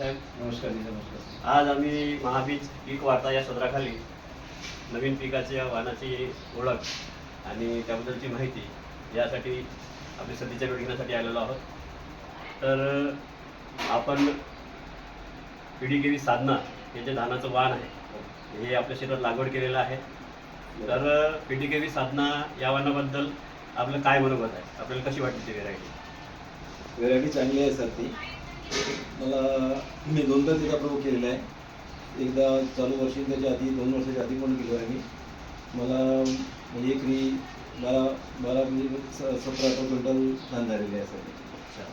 साहेब नमस्कार नमस्कार. आज आम्ही महाबीज पीक वार्ता या सदराखाली नवीन पिकाच्या वाहनाची ओळख आणि त्याबद्दलची माहिती यासाठी आपली सध्याच्या वेळ घेण्यासाठी आलेलो आहोत. तर आपण पिढीगिरी साधना हे जे धानाचं वाण आहे हे आपल्या शेतात लागवड केलेलं आहे. तर पिढीगिरी साधना या वाहनाबद्दल आपलं काय मनोगत आहे? आपल्याला कशी वाटली ती व्हेरायटी व्हेरायटी चांगली आहे सर ती. मला मी दोनदा तिचा प्रयोग केलेला आहे. एकदा चालू वर्षी त्याच्या आधी दोन वर्षाच्या आधी पण केलो आहे मी. मला म्हणजे एकरी बारा बारा म्हणजे सतरा अठरा क्विंटल धान झालेली आहे सर अच्छा.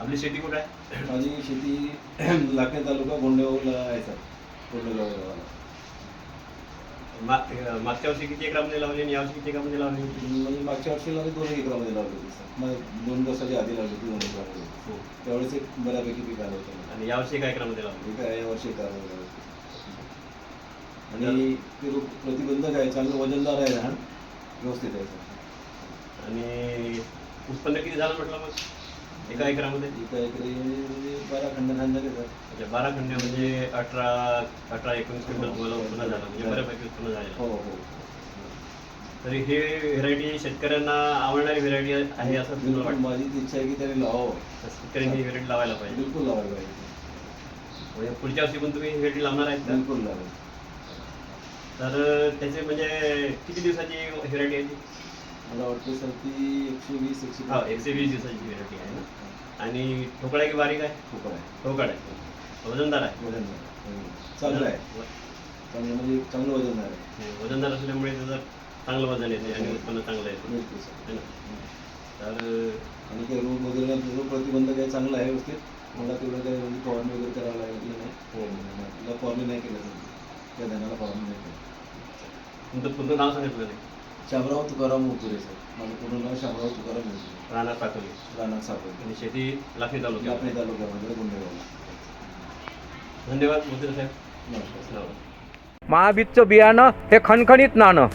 आपली शेती कुठं आहे? माझी शेती लाखणी तालुका गोंडेगावला आहे सर. गोंडेगाव गावाला मागच्या वर्षी किती एकरामध्ये लावली आणि यावर्षी किती एकरामध्ये लावली होती? म्हणजे मागच्या वर्षीला मी दोन एकरामध्ये लावली होती सर. मग दोन वर्षाच्या आधी लावली होती दोन एकरामध्ये. त्यावेळेस एक बऱ्यापैकी पीक आलं होतं. मला. आणि यावर्षी काय एकरामध्ये लावली? ठीक आहे यावर्षी करावं लागेल. आणि ते रोग प्रतिबंधक आहे चांगलं वजनदार आहे धान व्यवस्थित आहे सर. आणि उत्पन्न किती झालं म्हटलं मग? एका एकरामध्ये? एका एकरी म्हणजे बारा खंड धान झाले सर. म्हणजे बारा खंड म्हणजे अठरा अठरा एकोणीस क्विंटल तुम्हाला उत्पन्न झालं म्हणजे बऱ्यापैकी उत्पन्न झालेलं हो हो. तरी हे व्हेरायटी शेतकऱ्यांना आवडणारी व्हेरायटी आहे असं तुम्हाला बिलकुल वाटतं? माझी ती इच्छा आहे की त्याने लावावं. तर शेतकऱ्यांनी ही व्हेरायटी लावायला पाहिजे. बिलकुल लावायला पाहिजे. म्हणजे पुढच्या वर्षी पण तुम्ही ही व्हेरायटी लावणार आहेत का? बिलकुल लावायला तर त्याचे म्हणजे किती दिवसाची व्हेरायटी आहे ती? मला वाटतं सर ती एकशे वीस एकशे हो एकशे वीस दिवसाची व्हेरायटी आहे ना? आणि ठोकळा की बारीक आहे? ठोकर आहे. ठोकळ आहे. वजनदार आहे? वजनदार हम्म. चांगलं आहे. चांगलं म्हणजे चांगलं वजनदार आहे. हो, वजनदार असल्यामुळे त्याचं चांगलं वजन येते आणि उत्पन्न चांगलं येते. बिलकुल सर. है ना? तर आणि ते रोग वगैरे रोग प्रतिबंधक आहे चांगलं आहे व्यवस्थित? मला तेवढं काही म्हणजे फवारणी वगैरे करावं लागली नाही. तिला फवारणी नाही केलं सर त्या धानाला फवारणी नाही केलं. तुमचं पूर्ण नाव सांगितलं नाही शामराव तुकाराम मोतुरे सर. माझं पूर्ण नाव शामराव तुकाराम मोतुरे राहणार टाकवली रानात सापडले आणि शेती लाखनी तालुक्यात. आपल्या तालुक्यामध्ये गुंडेगावला धन्यवाद मोदी साहेब. नमस्कार. महाबीजचं बियाणं हे खणखणीत नाणं.